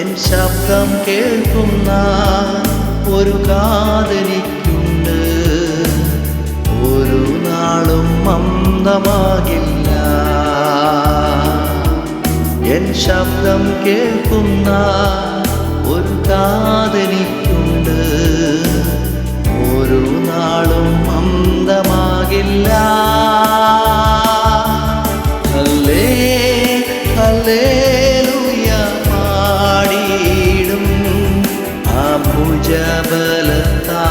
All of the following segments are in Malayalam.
ശബ്ദം കേൾക്കുന്ന ഒരു കാതനിക്കുണ്ട് ഒരു നാളും മന്ദമാകില്ല. എൻ ശബ്ദം കേൾക്കുന്ന ഒരു ഒരു നാളും പാടിയിടും. ആ ഭുജബലത്താ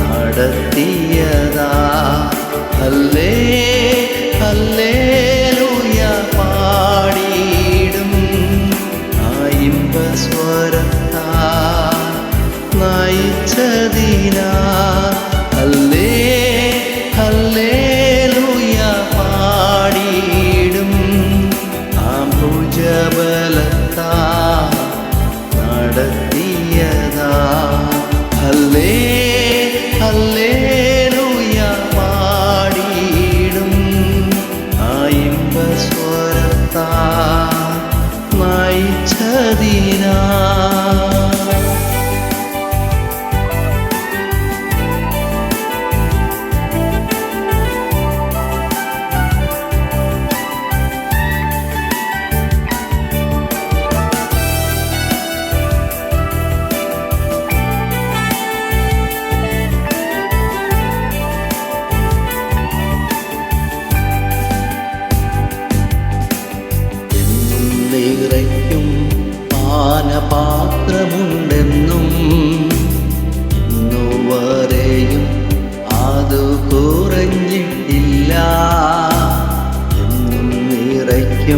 നടത്തിയതാ. ഹല്ലേ ഹല്ലേലൂയ പാടിയിടും. ആ ഇമ്പസ്വരത്താ നയിച്ചതിനാ ഹല്ലേലൂയ പാടിയിടും. ആ ഇമ്പസ്വരത്താ നയിച്ചതിനാ.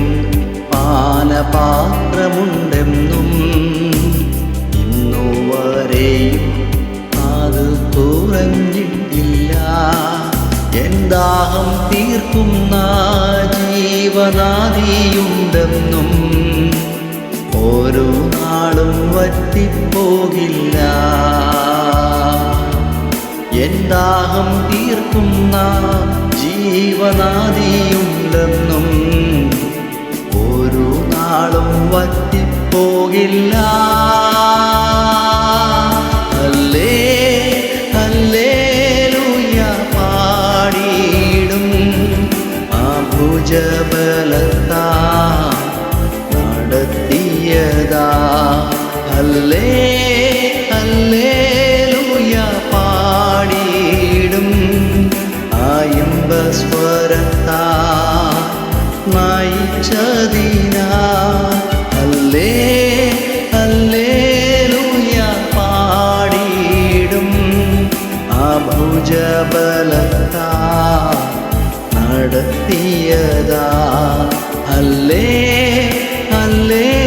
നിറയ്ക്കും പാനപാത്രമുണ്ടെന്നും ഇന്നുവരെയും അത് തുറഞ്ഞിട്ടില്ല. എന്താഹം തീർക്കുന്ന ജീവനാദിയുണ്ടെന്നും ഓരോ നാളും വറ്റിപ്പോകില്ല. എന്താഹം തീർക്കുന്ന ജീവനാദിയുണ്ടെന്നും നാളും വറ്റിപ്പോകില്ല. അല്ലേ ഹല്ലേലൂയ പാടിയിടും ആ ഭുജബലത്താ നടത്തിയതാ. ഹല്ലേ ഭുജബലത്താ നടത്തിയതാ ഹല്ലേ ഹല്ലേലൂയ